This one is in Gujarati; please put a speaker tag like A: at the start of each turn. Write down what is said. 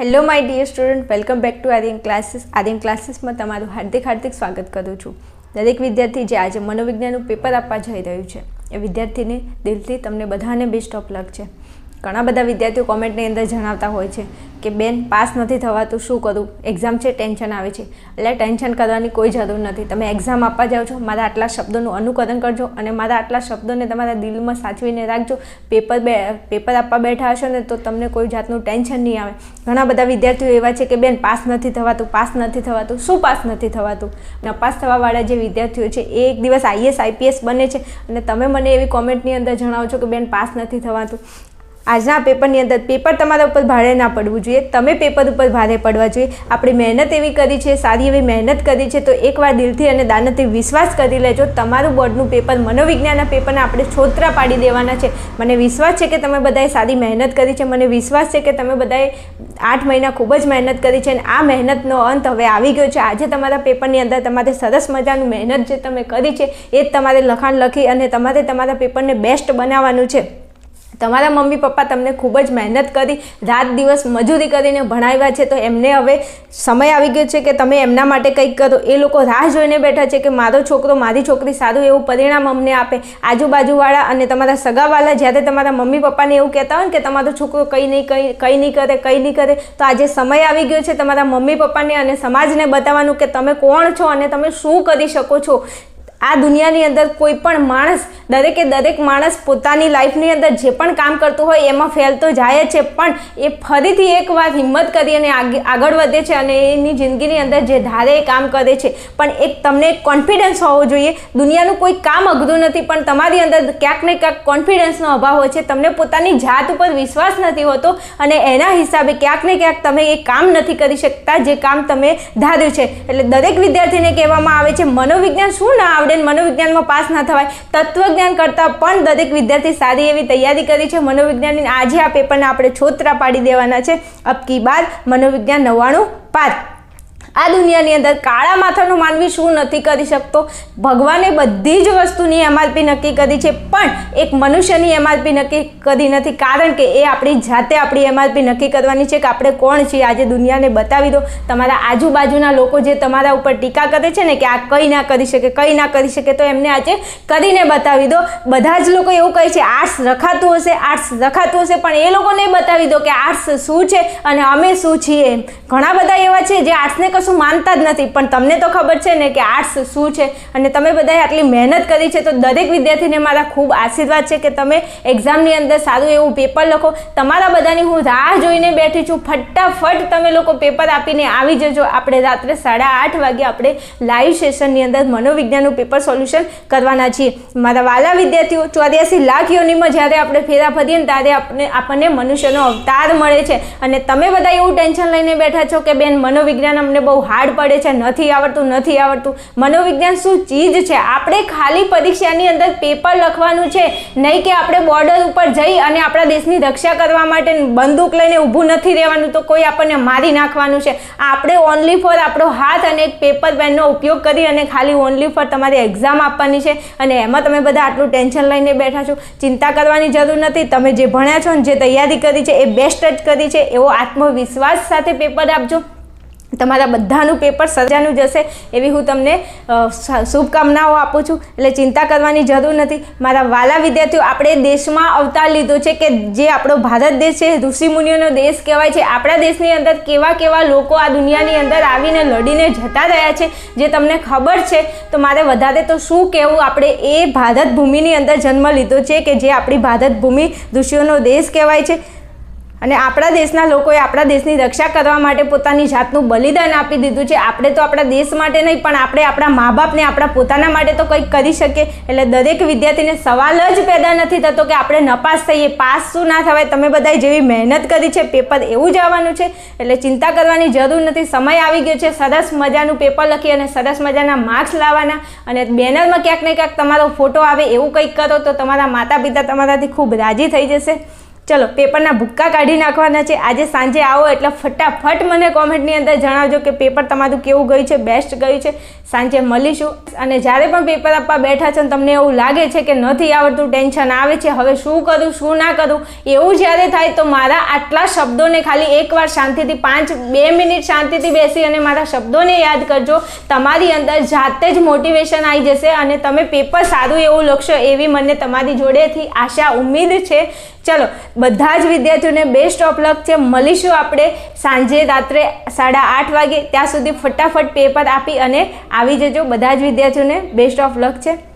A: Hello my dear student welcome back to Aryan classes Aryan ક્લાસીસમાં તમારું હાર્દિક હાર્દિક સ્વાગત કરું છું. દરેક વિદ્યાર્થી જે આજે મનોવિજ્ઞાનનું પેપર આપવા જઈ રહ્યું છે, એ વિદ્યાર્થીને દિલથી તમને બધાને બેસ્ટ ઓફ લક છે. ઘણા બધા વિદ્યાર્થીઓ કોમેન્ટની અંદર જણાવતા હોય છે કે, બેન, પાસ નથી થવાતું, શું કરું? એક્ઝામ છે ટેન્શન આવે છે. એટલે ટેન્શન કરવાની કોઈ જરૂર નથી. તમે એક્ઝામ આપવા જાઓ છો, મારા આટલા શબ્દોનું અનુકરણ કરજો અને મારા આટલા શબ્દોને તમારા દિલમાં સાચવીને રાખજો. પેપર બે પેપર આપવા બેઠા હશો ને તો તમને કોઈ જાતનું ટેન્શન નહીં આવે. ઘણા બધા વિદ્યાર્થીઓ એવા છે કે, બેન, પાસ નથી થવાતું, પાસ નથી થવાતું. શું પાસ નથી થવાતું? નપાસ થવાવાળા જે વિદ્યાર્થીઓ છે, એ એક દિવસ આઈએસ આઈપીએસ બને છે અને તમે મને એવી કોમેન્ટની અંદર જણાવો છો કે, બેન, પાસ નથી થવાતું. આજના પેપરની અંદર પેપર તમારા ઉપર ભારે ના પડવું જોઈએ. તમે પેપર ઉપર ભારે પડવા જોઈએ. આપણે મહેનત એવી કરી છે, સારી એવી મહેનત કરી છે, તો એકવાર દિલથી અને દાનતથી વિશ્વાસ કરી લેજો. તમારું બોર્ડનું પેપર, મનોવિજ્ઞાનના પેપરને આપણે છોતરા પાડી દેવાના છે. મને વિશ્વાસ છે કે તમે બધાએ સારી મહેનત કરી છે. મને વિશ્વાસ છે કે તમે બધાએ આઠ મહિના ખૂબ જ મહેનત કરી છે અને આ મહેનતનો અંત હવે આવી ગયો છે. આજે તમારા પેપરની અંદર તમારે સરસ મજાનું મહેનત જે તમે કરી છે, એ જ તમારે લખાણ લખી અને તમારે તમારા પેપરને બેસ્ટ બનાવવાનું છે. તમારા મમ્મી પપ્પા તમને ખૂબ જ મહેનત કરી, રાત દિવસ મજૂરી કરીને ભણાવ્યા છે, તો એમને હવે સમય આવી ગયો છે કે તમે એમના માટે કંઈક કરો. એ લોકો રાહ જોઈને બેઠા છે કે મારો છોકરો મારી છોકરી સારું એવું પરિણામ અમને આપે. આજુબાજુવાળા અને તમારા સગાવાળા જ્યારે તમારા મમ્મી પપ્પાને એવું કહેતા હોય ને કે તમારો છોકરો કંઈ નહીં કંઈ કંઈ નહીં કરે, કંઈ નહીં કરે, તો આજે સમય આવી ગયો છે તમારા મમ્મી પપ્પાને અને સમાજને બતાવવાનું કે તમે કોણ છો અને તમે શું કરી શકો છો. આ દુનિયાની અંદર કોઈ પણ માણસ, દરેકે દરેક માણસ પોતાની લાઈફની અંદર જે પણ કામ કરતું હોય એમાં ફેલ તો જાય છે, પણ એ ફરીથી એકવાર હિંમત કરી અને આગળ વધે છે અને એની જિંદગીની અંદર જે ધારે એ કામ કરે છે. પણ એક તમને કોન્ફિડન્સ હોવો જોઈએ. દુનિયાનું કોઈ કામ અઘરું નથી, પણ તમારી અંદર ક્યાંક ને ક્યાંક કોન્ફિડન્સનો અભાવ હોય છે. તમને પોતાની જાત ઉપર વિશ્વાસ નથી હોતો અને એના હિસાબે ક્યાંક ને ક્યાંક તમે એ કામ નથી કરી શકતા જે કામ તમે ધાર્યું છે. એટલે દરેક વિદ્યાર્થીને કહેવામાં આવે છે, મનોવિજ્ઞાન શું ના આવડે ને મનોવિજ્ઞાનમાં પાસ ના થવાય. તત્વજ્ઞાન કરતાં પણ દરેક વિદ્યાર્થી સારી એવી તૈયારી કરી છે. મનોવિજ્ઞાનની આજે આ પેપરને આપણે છોતરા પાડી દેવાના છે. અબકી બાદ મનોવિજ્ઞાન નવ્વાણું પાસ આ દુનિયાની અંદર કાળા માથાનો માનવી શું નથી કરી શકતો? ભગવાને બધી જ વસ્તુની એમઆરપી નક્કી કરી છે, પણ એક મનુષ્યની એમઆરપી નક્કી કરી નથી. કારણ કે એ આપણી જાતે આપણી એમઆરપી નક્કી કરવાની છે કે આપણે કોણ છીએ? આજે દુનિયાને બતાવી દો. તમારા આજુબાજુના લોકો જે તમારા ઉપર ટીકા કરે છે ને કે આ કંઈ ના કરી શકે, કંઈ ના કરી શકે, તો એમને આજે કરીને બતાવી દો. બધા જ લોકો એવું કહે છે, આર્ટ્સ રખાતું હશે, આર્ટ્સ રખાતું હશે. પણ એ લોકોને બતાવી દો કે આર્ટ્સ શું છે અને અમે શું છીએ? ઘણા બધા એવા છે જે આર્ટ્સને કશું માનતા જ નથી. પણ તમને તો ખબર છે ને કે આર્ટ્સ શું છે? અને તમે બધાએ આટલી મહેનત કરી છે તો દરેક વિદ્યાર્થીને મારા ખૂબ આશીર્વાદ છે કે તમે એક્ઝામની અંદર સારું એવું પેપર લખો. તમારા બધાની હું રાહ જોઈને બેઠી છું. ફટાફટ તમે લોકો પેપર આપીને આવી જજો. આપણે રાત્રે સાડા આઠ વાગે આપણે લાઈવ સેશનની અંદર મનોવિજ્ઞાનનું પેપર સોલ્યુશન કરવાના છીએ. મારા વાલા વિદ્યાર્થીઓ, ચોર્યાસી લાખ યોનીમાં જ્યારે આપણે ફેરા ફરીએ ને ત્યારે આપણે આપણને મનુષ્યનો અવતાર મળે છે. અને તમે બધા એવું ટેન્શન લઈને બેઠા છો કે બેન, મનોવિજ્ઞાન અમને બહુ હાર્ડ પડે છે, નથી આવડતું નથી આવડતું. મનોવિજ્ઞાન શું ચીજ છે? આપણે ખાલી પરીક્ષાની અંદર પેપર લખવાનું છે, નહીં કે આપણે બોર્ડર ઉપર જઈ અને આપણા દેશની રક્ષા કરવા માટે બંદૂક લઈને ઊભું નથી રહેવાનું તો કોઈ આપણને મારી નાખવાનું છે. આપણે ઓનલી ફોર આપણો હાથ અને એક પેપર પેનનો ઉપયોગ કરી અને ખાલી ઓનલી ફોર તમારી એક્ઝામ આપવાની છે. અને એમાં તમે બધા આટલું ટેન્શન લઈને બેઠા છો. ચિંતા કરવાની જરૂર નથી. તમે જે ભણ્યા છો ને જે તૈયારી કરી છે, એ બેસ્ટ જ કરી છે. એવો આત્મવિશ્વાસ સાથે પેપર આપજો. તમારા બધાનું પેપર સજાનું જશે એવી હું તમને શુભકામનાઓ આપું છું. એટલે ચિંતા કરવાની જરૂર નથી. મારા વાલા વિદ્યાર્થીઓ, આપણે દેશમાં અવતાર લીધો છે કે જે આપણો ભારત દેશ છે, ઋષિમુનિઓનો દેશ કહેવાય છે. આપણા દેશની અંદર કેવા કેવા લોકો આ દુનિયાની અંદર આવીને લડીને જતા રહ્યા છે, જે તમને ખબર છે. તો મારે વધારે તો શું કહેવું? આપણે એ ભારત ભૂમિની અંદર જન્મ લીધો છે કે જે આપણી ભારત ભૂમિ ઋષિઓનો દેશ કહેવાય છે. અને આપણા દેશના લોકોએ આપણા દેશની રક્ષા કરવા માટે પોતાની જાતનું બલિદાન આપી દીધું છે. આપણે તો આપણા દેશ માટે નહીં, પણ આપણે આપણા મા બાપને આપણા પોતાના માટે તો કંઈક કરી શકીએ. એટલે દરેક વિદ્યાર્થીને સવાલ જ પેદા નથી થતો કે આપણે નપાસ થઈએ, પાસ શું ના થવાય? તમે બધાએ જેવી મહેનત કરી છે, પેપર એવું જ આવવાનું છે. એટલે ચિંતા કરવાની જરૂર નથી. સમય આવી ગયો છે. સરસ મજાનું પેપર લખી અને સરસ મજાના માર્ક્સ લાવવાના. અને બેનરમાં ક્યાંક ને ક્યાંક તમારો ફોટો આવે એવું કંઈક કરો તો તમારા માતા પિતા તમારાથી ખૂબ રાજી થઈ જશે. ચલો, પેપરના ભૂક્કા કાઢી નાખવાના છે. આજે સાંજે આવો એટલે ફટાફટ મને કોમેન્ટની અંદર જણાવજો કે પેપર તમારું કેવું ગયું છે બેસ્ટ ગયું છે. સાંજે મળીશું. અને જ્યારે પણ પેપર આપવા બેઠા છે તમને એવું લાગે છે કે નથી આવડતું, ટેન્શન આવે છે, હવે શું કરું, શું ના કરું, એવું જ્યારે થાય તો મારા આટલા શબ્દોને ખાલી એકવાર શાંતિથી, પાંચ, બે મિનિટ શાંતિથી બેસી અને મારા શબ્દોને યાદ કરજો. તમારી અંદર જાતે જ મોટિવેશન આવી જશે અને તમે પેપર સારું એવું લખશો એવી મને તમારી જોડેથી આશા ઉમ્મીદ છે. ચલો, બધા જ વિદ્યાર્થીઓને બેસ્ટ ઓફ લક છે. મળીશું આપણે સાંજે રાત્રે સાડા આઠ વાગે. ત્યાં સુધી ફટાફટ પેપર આપી અને આવી જજો. બધા જ વિદ્યાર્થીઓને બેસ્ટ ઓફ લક છે.